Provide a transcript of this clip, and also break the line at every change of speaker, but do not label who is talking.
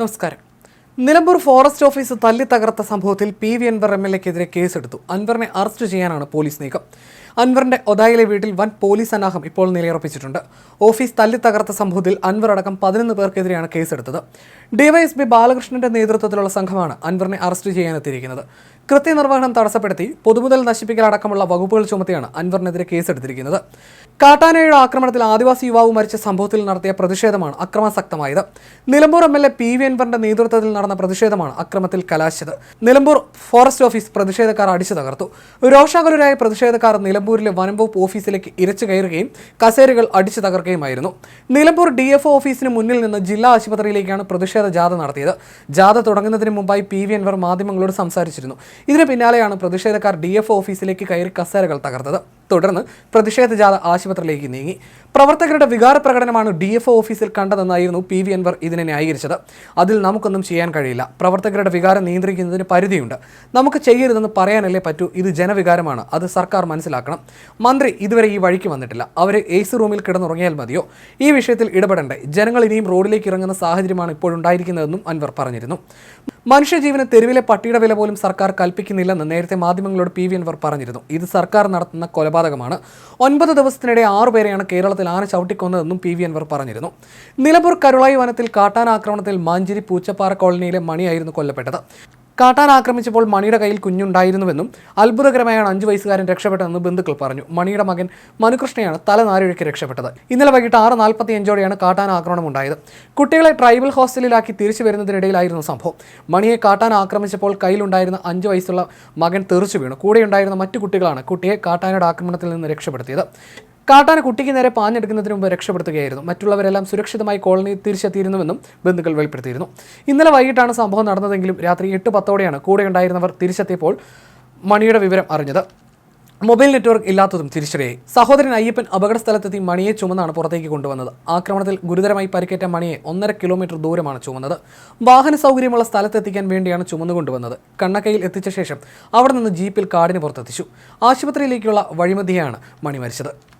നമസ്കാരം. Nilambur forest office തല്ലി തകർത്ത സംഭവത്തിൽ P V Anvar M L എക്കെതിരെ കേസെടുത്തു. അൻവറിനെ അറസ്റ്റ് ചെയ്യാനാണ് പോലീസ് നീക്കം. അൻവറിന്റെ ഒതായിലെ വീട്ടിൽ വൻ പോലീസ് അനാഹം ഇപ്പോൾ നിലയുറപ്പിച്ചിട്ടുണ്ട്. ഓഫീസ് തല്ലി തകർത്ത സംഭവത്തിൽ അൻവർ അടക്കം പതിനൊന്ന് പേർക്കെതിരെയാണ് കേസെടുത്തത്. ഡിവൈഎസ്പി ബാലകൃഷ്ണന്റെ നേതൃത്വത്തിലുള്ള സംഘമാണ് അൻവറിനെ അറസ്റ്റ് ചെയ്യാനെത്തിയിരിക്കുന്നത് കൃത്യനിർവഹണം തടസ്സപ്പെടുത്തി പൊതുമുതൽ നശിപ്പിക്കൽ അടക്കമുള്ള വകുപ്പുകൾ ചുമത്തിയാണ് അൻവറിനെതിരെ കേസെടുത്തിരിക്കുന്നത്. കാട്ടാനയുടെ ആക്രമണത്തിൽ ആദിവാസി യുവാവ് മരിച്ച സംഭവത്തിൽ നടത്തിയ പ്രതിഷേധമാണ് അക്രമാസക്തമായത്. Nilambur M L A P V അൻവറിന്റെ നേതൃത്വത്തിൽ നടന്ന പ്രതിഷേധമാണ് അക്രമത്തിൽ കലാശിച്ചത്. നിലമ്പൂർ ഫോറസ്റ്റ് ഓഫീസ് പ്രതിഷേധക്കാർ അടിച്ചു തകർത്തു. രോഷാകുലരായ പ്രതിഷേധക്കാർ നിലമ്പൂരിലെ വനംവകുപ്പ് ഓഫീസിലേക്ക് ഇരച്ചു കയറുകയും കസേരകൾ അടിച്ചു തകർക്കുകയുമായിരുന്നു. നിലമ്പൂർ ഡി എഫ് ഓഫീസിന് മുന്നിൽ നിന്ന് ജില്ലാ ആശുപത്രിയിലേക്കാണ് പ്രതിഷേധ ജാഥ നടത്തിയത്. ജാഥ തുടങ്ങുന്നതിന് മുമ്പായി പി വി അൻവർ മാധ്യമങ്ങളോട് സംസാരിച്ചിരുന്നു. ഇതിന് പിന്നാലെയാണ് പ്രതിഷേധക്കാർ ഡി എഫ് ഓഫീസിലേക്ക് കയറി കസേരകൾ തകർത്തത്. തുടർന്ന് പ്രതിഷേധ ജാഥ ആശുപത്രിയിലേക്ക് നീങ്ങി. പ്രവർത്തകരുടെ വികാര പ്രകടനമാണ് ഡി എഫ് ഒ ഓഫീസിൽ കണ്ടതെന്നായിരുന്നു പി വി അൻവർ ഇതിനെ ന്യായീകരിച്ചത്. അതിൽ നമുക്കൊന്നും ചെയ്യാൻ കഴിയില്ല. പ്രവർത്തകരുടെ വികാരം നിയന്ത്രിക്കുന്നതിന് പരിധിയുണ്ട്. നമുക്ക് ചെയ്യരുതെന്ന് പറയാനല്ലേ പറ്റൂ. ഇത് ജനവികാരമാണ്. അത് സർക്കാർ മനസ്സിലാക്കണം. മന്ത്രി ഇതുവരെ ഈ വഴിക്ക് വന്നിട്ടില്ല. അവർ എ സി റൂമിൽ കിടന്നുറങ്ങിയാൽ മതിയോ? ഈ വിഷയത്തിൽ ഇടപെടണ്ടേ. ജനങ്ങൾ ഇനിയും റോഡിലേക്ക് ഇറങ്ങുന്ന സാഹചര്യമാണ് ഇപ്പോഴുണ്ടായിരിക്കുന്നതെന്നും അൻവർ പറഞ്ഞിരുന്നു. മനുഷ്യജീവന് തെരുവിലെ പട്ടിയുടെ വില പോലും സർക്കാർ കൽപ്പിക്കുന്നില്ലെന്ന് നേരത്തെ മാധ്യമങ്ങളോട് പി വി അൻവർ പറഞ്ഞിരുന്നു. ഇത് സർക്കാർ നടത്തുന്ന കൊലപാതകമാണ്. ഒൻപത് ദിവസത്തിനിടെ ആറുപേരെയാണ് കേരളത്തിൽ ആന ചവിട്ടിക്കൊന്നതെന്നും പി വി അൻവർ പറഞ്ഞിരുന്നു. നിലമ്പൂർ കരുളായി വനത്തിൽ കാട്ടാന ആക്രമണത്തിൽ മാഞ്ചേരി പൂച്ചപ്പാറ കോളനിയിലെ മണിയായിരുന്നു കൊല്ലപ്പെട്ടത്. കാട്ടാൻ ആക്രമിച്ചപ്പോൾ മണിയുടെ കയ്യിൽ കുഞ്ഞുണ്ടായിരുന്നുവെന്നും അത്ഭുതകരമായാണ് അഞ്ചു വയസ്സുകാരൻ രക്ഷപ്പെട്ടതെന്ന് ബന്ധുക്കൾ പറഞ്ഞു. മണിയുടെ മകൻ മനുകൃഷ്ണയാണ് തല നാരിഴയ്ക്ക് രക്ഷപ്പെട്ടത്. ഇന്നലെ വൈകിട്ട് ആറ് നാൽപ്പത്തി അഞ്ചോടെയാണ് കാട്ടാൻ ആക്രമണം ഉണ്ടായത് കുട്ടികളെ ട്രൈബൽ ഹോസ്റ്റലിലാക്കി തിരിച്ചു വരുന്നതിനിടയിലായിരുന്നു സംഭവം. മണിയെ കാട്ടാൻ ആക്രമിച്ചപ്പോൾ കയ്യിലുണ്ടായിരുന്ന അഞ്ചു വയസ്സുള്ള മകൻ തെറിച്ചു വീണു. കൂടെയുണ്ടായിരുന്ന മറ്റു കുട്ടികളാണ് കുട്ടിയെ കാട്ടാനയുടെ ആക്രമണത്തിൽ നിന്ന് രക്ഷപ്പെടുത്തിയത്. കാട്ടാന കുട്ടിക്ക് നേരെ പാഞ്ഞെടുക്കുന്നതിന് മുമ്പ് രക്ഷപ്പെടുത്തുകയായിരുന്നു. മറ്റുള്ളവരെല്ലാം സുരക്ഷിതമായി കോളനി തിരിച്ചെത്തിയിരുന്നുവെന്നും ബന്ധുക്കൾ വെളിപ്പെടുത്തിയിരുന്നു. ഇന്നലെ വൈകിട്ടാണ് സംഭവം നടന്നതെങ്കിലും രാത്രി എട്ട് പത്തോടെയാണ് കൂടെയുണ്ടായിരുന്നവർ തിരിച്ചെത്തിയപ്പോൾ മണിയുടെ വിവരം അറിഞ്ഞത്. മൊബൈൽ നെറ്റ്വർക്ക് ഇല്ലാത്തതും തിരിച്ചടിയായി. സഹോദരൻ അയ്യപ്പൻ അപകട സ്ഥലത്തെത്തി മണിയെ ചുമന്നാണ് പുറത്തേക്ക് കൊണ്ടുവന്നത്. ആക്രമണത്തിൽ ഗുരുതരമായി പരിക്കേറ്റ മണിയെ ഒന്നര കിലോമീറ്റർ ദൂരമാണ് ചുമന്നത്. വാഹന സൗകര്യമുള്ള സ്ഥലത്തെത്തിക്കാൻ വേണ്ടിയാണ് ചുമന്നുകൊണ്ടുവന്നത് കണ്ണക്കയിൽ എത്തിച്ച ശേഷം അവിടെ നിന്ന് ജീപ്പിൽ കാടിന് പുറത്തെത്തിച്ചു. ആശുപത്രിയിലേക്കുള്ള വഴിമധ്യയാണ് മണി മരിച്ചത്.